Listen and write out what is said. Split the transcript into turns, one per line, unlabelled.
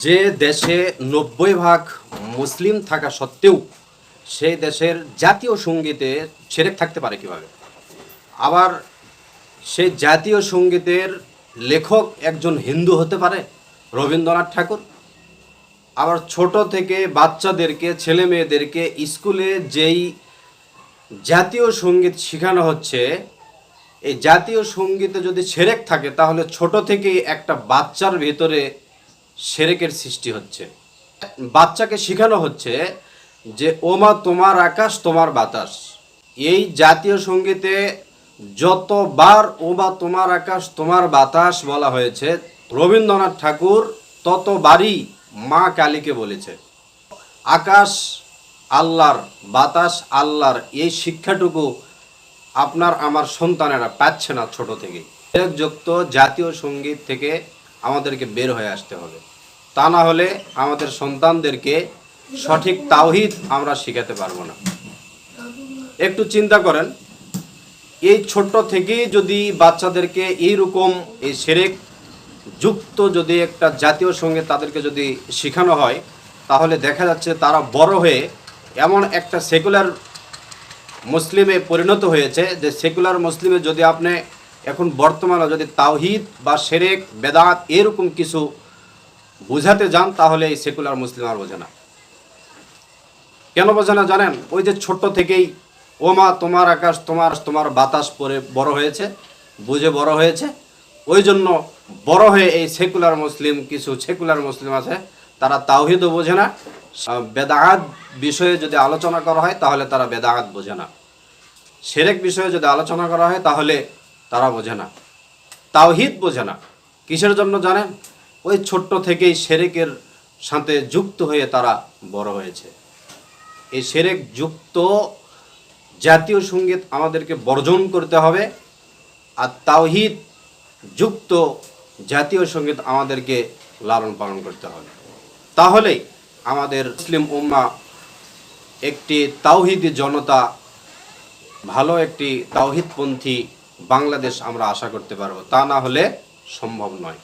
যে দেশে নব্বই ভাগ মুসলিম থাকা সত্ত্বেও সেই দেশের জাতীয় সঙ্গীতে সেরেক থাকতে পারে কীভাবে? আবার সেই জাতীয় সঙ্গীতের লেখক একজন হিন্দু হতে পারে, রবীন্দ্রনাথ ঠাকুর। আবার ছোট থেকে বাচ্চাদেরকে, ছেলে মেয়েদেরকে স্কুলে যেই জাতীয় সংগীত শেখানো হচ্ছে, এই জাতীয় সঙ্গীতে যদি সেরেক থাকে, তাহলে ছোট থেকেই একটা বাচ্চার ভিতরে সেরেকের সৃষ্টি হচ্ছে। বাচ্চাকে শেখানো হচ্ছে যে, ওমা, তোমার আকাশ, তোমার বাতাস। এই জাতীয় সঙ্গীতে যতবার ওমা, তোমার আকাশ, তোমার বাতাস বলা হয়েছে, রবীন্দ্রনাথ ঠাকুর ততবারই মা কালীকে বলেছে। আকাশ আল্লাহর, বাতাস আল্লাহর, এই শিক্ষাটুকু আপনার আমার সন্তানেরা পাচ্ছে না ছোট থেকেই যুক্ত জাতীয় সংগীত থেকে আমাদেরকে বের হয়ে আসতে হবে। তা না হলে আমাদের সন্তানদেরকে সঠিক তাওহিদ আমরা শেখাতে পারব না। একটু চিন্তা করেন, এই ছোট্ট থেকেই যদি বাচ্চাদেরকে এইরকম এই সেরেক যুক্ত যদি একটা জাতীয় সঙ্গে তাদেরকে যদি শেখানো হয়, তাহলে দেখা যাচ্ছে তারা বড় হয়ে এমন একটা সেকুলার মুসলিমে পরিণত হয়েছে যে সেকুলার মুসলিমে যদি আপনি এখন বর্তমানে যদি তাওহিদ বা সেরেক, বেদাত এরকম কিছু বোঝাতে যান তাহলে এই সেকুলার মুসলিম আর বোঝে না। কেন বোঝে না জানেন? ওই যে ছোট্ট থেকেই ওমা তোমার আকাশ তোমার তোমার বাতাস পরে বড় হয়েছে বুঝে বড় হয়েছে। ওই জন্য বড় হয়ে এই সেকুলার মুসলিম কিছু সেকুলার মুসলিম আছে তারা তাওহিদও বোঝে না। আহ, বেদাহাত বিষয়ে যদি আলোচনা করা হয় তাহলে তারা বেদাহাত বোঝে না। সেরেক বিষয়ে যদি আলোচনা করা হয় তাহলে তারা বোঝে না। তাওহিদ বোঝে না। কিসের জন্য জানেন? ওই ছোট্ট থেকেই সেরেকের সাথে যুক্ত হয়ে তারা বড় হয়েছে। এই সেরেক যুক্ত জাতীয় সংগীত আমাদেরকে বর্জন করতে হবে আর তাওহিদ যুক্ত জাতীয় সংগীত আমাদেরকে লালন পালন করতে হবে। তাহলেই আমাদের মুসলিম উম্মা একটি তাওহিদি জনতা, ভালো একটি তাওহিদপন্থী বাংলাদেশ আমরা আশা করতে পারব। তা না হলে সম্ভব নয়।